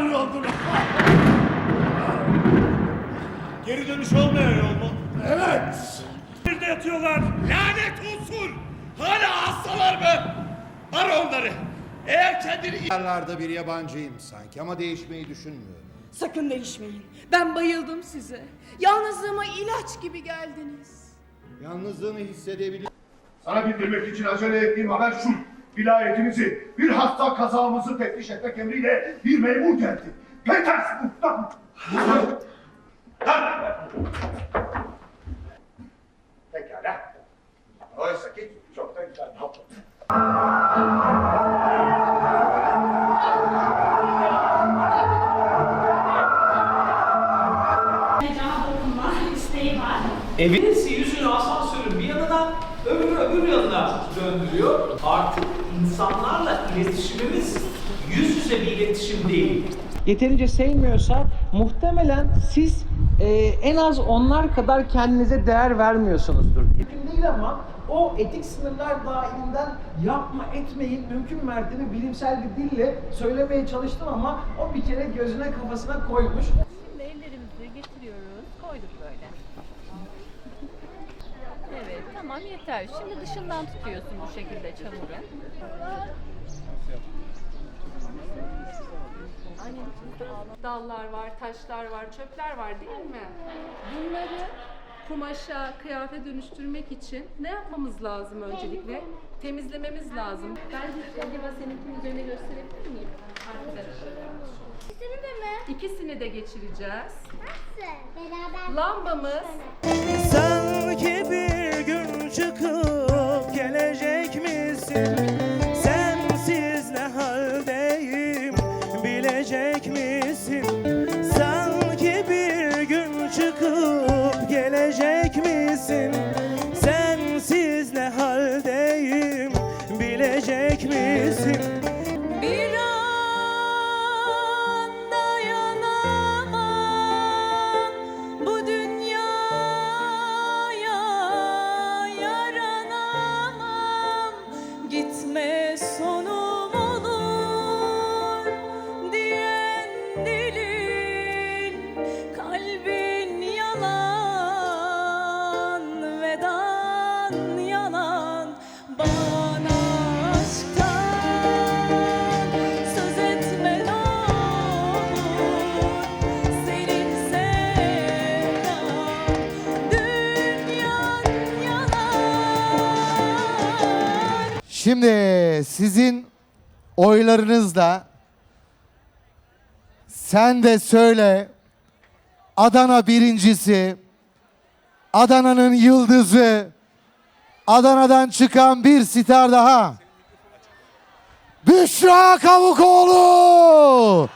yanıyordun. Geri dönüş olmayan yol mu? evet. Bir de yatıyorlar. Lanet olsun. Hala hastalar mı? Ara onları. Eğer kendini Yerlerde bir yabancıyım sanki ama değişmeyi düşünmüyorum. Sakın değişmeyin. Ben bayıldım size. Yalnızlığıma ilaç gibi geldiniz. Yalnızlığını hissedebiliyorum. Sana bildirmek için acele ettiğim haber şu. Vilayetimizi, bir hasta kazamızı teftiş etmek emriyle bir memur geldi. Petersburg'dan. Pekala. Oysa ki çok da güzel var. Birisi yüzünü asansörün bir yanına, öbürü öbür yanına döndürüyor. Artık insanlarla iletişimimiz yüz yüze bir iletişim değil. yeterince sevmiyorsa muhtemelen siz e, en az onlar kadar kendinize değer vermiyorsunuzdur. Mümkün değil ama o etik sınırlar dahilinden yapma etmeyin mümkün mertebe bilimsel bir dille söylemeye çalıştım ama o bir kere gözüne kafasına koymuş. Şimdi ellerimizi getiriyoruz. Koyduk böyle. Tamam yeter. Şimdi dışından tutuyorsun bu şekilde çamuru. dallar var, taşlar var, çöpler var değil mi? Bunları kumaşa, kıyafet dönüştürmek için ne yapmamız lazım öncelikle? Temizlememiz lazım. Ben de acaba seninkinin üzerine gösterebilir miyim arkadaşlar? İkisini de mi? İkisini de geçireceğiz. Nasıl? Beraber. Lambamız Sanki bir çıkıp gelecek misin? Sensiz ne haldeyim bilecek misin? Sanki bir gün çıkıp gelecek misin? Sensiz ne haldeyim bilecek misin? Şimdi sizin oylarınızla sen de söyle Adana birincisi, Adana'nın yıldızı, Adana'dan çıkan bir star daha. Büşra Kavukoğlu.